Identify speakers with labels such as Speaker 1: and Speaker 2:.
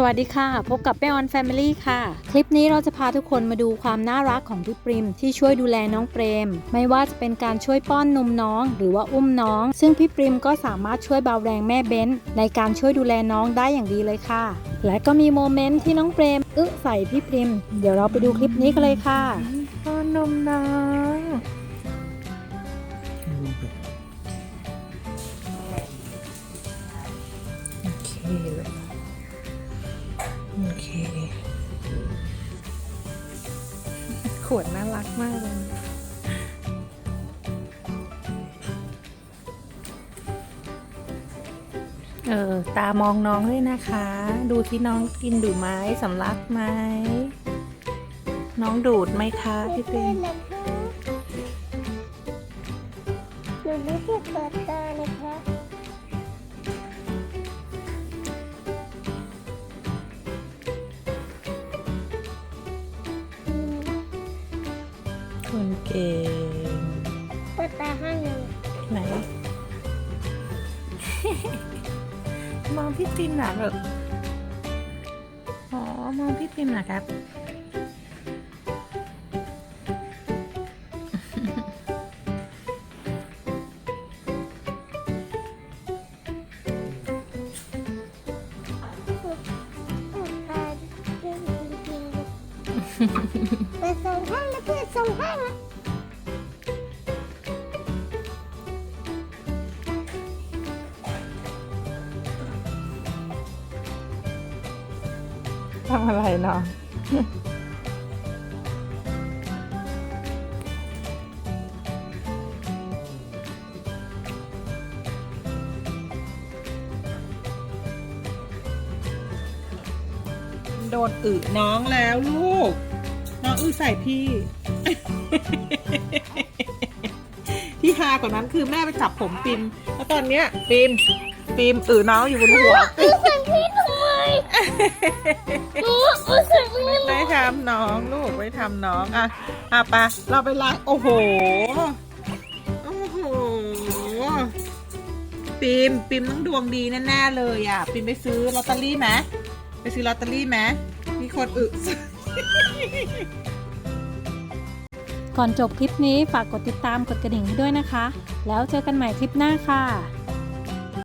Speaker 1: สวัสดีค่ะ พบกับแม่ออนแฟมิลี่ค่ะ คลิปนี้เราจะพาทุกคนมาดูความน่ารักของพี่ปริม ที่ช่วยดูแลน้องเปรม ไม่ว่าจะเป็นการช่วยป้อนนมน้อง หรือว่าอุ้มน้อง ซึ่งพี่ปริมก็สามารถช่วยเบาแรงแม่เบ้น ในการช่วยดูแลน้องได้อย่างดีเลยค่ะ และก็มีโมเมนต์ที่น้องเปรมอึใส่พี่ปริม เดี๋ยวเราไปดูคลิปนี้กันเลยค่ะ
Speaker 2: ป้อนนมน้องโอเคเลย ขวดน่ารักมากเลย เออ ตามองน้องด้วยนะคะ ดูที่น้องกินดูไหมสำลักไหม น้องดูดไหมคะพี่ปิง
Speaker 3: หนูไม่ได้เปิดตานะคะ
Speaker 2: คนเก่ง
Speaker 3: เปิดตาข้างหนึ่ง
Speaker 2: ไหน มองพี่ปิมหน่ะลูกอ๋อ มองพี่ปิมหนะครับ
Speaker 3: เปิดสองข้างแล้วเปิดสองข้างนะ
Speaker 2: ทำอะไรเนาะ
Speaker 4: โดนอึน้องแล้วลูก น้องอึใส่พี่ ที่ฮากว่านั้นคือแม่ไปจับผมปิมแล้วตอนเนี้ยปิมปิมอึน้องอยู่บนหัว
Speaker 3: สั่งพี่ทำไมหนูรู้สึกไม่
Speaker 4: ไม่ทำน้องลูกไม่ทำน้องอะอะไปะเราไปล้างโอ้โหโอ้โหปิมปิมต้องดวงดีแน่ๆเลยอะปิมไปซื้อลอตเตอรี่ไหมไปซื้อลอตเตอรี่ไหมมีคนอึ
Speaker 1: ก่อนจบคลิปนี้ฝากกดติดตามกดกระดิ่งให้ด้วยนะคะ แล้วเจอกันใหม่คลิปหน้าค่ะ